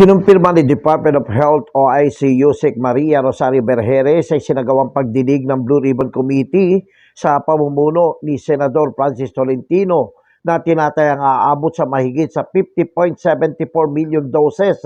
Kinumpirma ni Department of Health OIC Yusek Maria Rosario Berjeres ay sinagawang pagdinig ng Blue Ribbon Committee sa pamumuno ni Senador Francis Tolentino na tinatayang aabot sa mahigit sa 50.74 million doses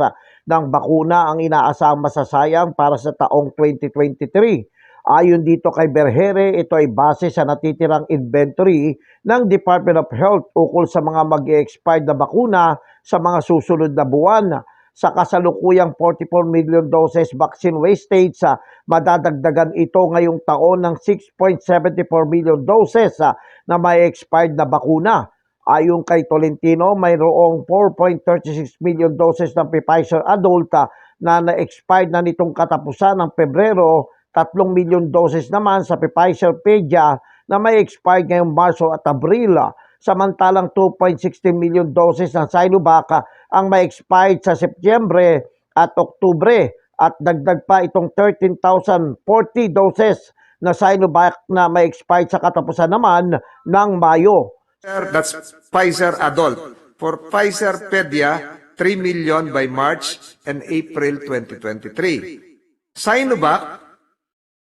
ng bakuna ang inaasahang masasayang para sa taong 2023. Ayon dito kay Berhere, ito ay base sa natitirang inventory ng Department of Health ukol sa mga mag-expired na bakuna sa mga susunod na buwan. Sa kasalukuyang 44 million doses vaccine wastage, madadagdagan ito ngayong taon ng 6.74 million doses ah, na may expired na bakuna. Ayon kay Tolentino, mayroong 4.36 million doses ng Pfizer adult ah, na na-expired na nitong katapusan ng Pebrero 3 million doses naman sa Pfizer Pedia na may expired ngayong Marso at Abril. Samantalang 2.16 million doses ng Sinovac ang may expired sa Setyembre at Oktubre at dagdag pa itong 13,040 doses na Sinovac na may expired sa katapusan naman ng Mayo. That's Pfizer adult. For Pfizer Pedia, 3 million by March and April 2023. Sinovac,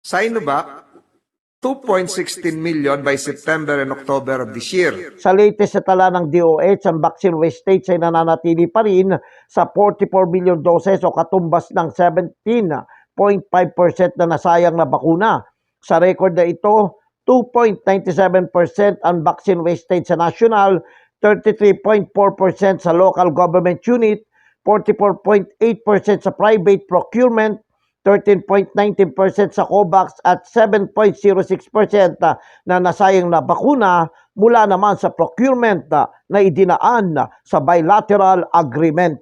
Sinovac, 2.16 million by September and October of this year. Sa latest na tala ng DOH, ang vaccine wastage ay nananatili pa rin sa 44 million doses o katumbas ng 17.5% na nasayang na bakuna. Sa record na ito, 2.97% ang vaccine wastage sa national, 33.4% sa local government unit, 44.8% sa private procurement, 13.19% sa COVAX at 7.06% na nasayang na bakuna mula naman sa procurement na idinaan sa bilateral agreement.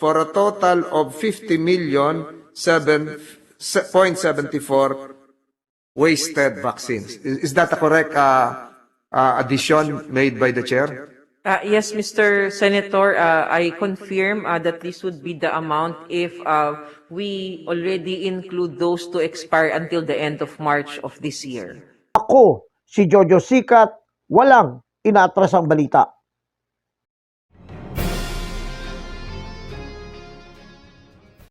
For a total of 50 million 7.74 wasted vaccines. Is that a correct uh, uh, addition made by the chair? Uh, yes, Mr. Senator, uh, I confirm uh, that this would be the amount if uh, we already include those to expire until the end of March of this year. Ako, si Jojo Sikat, walang inatras ang balita.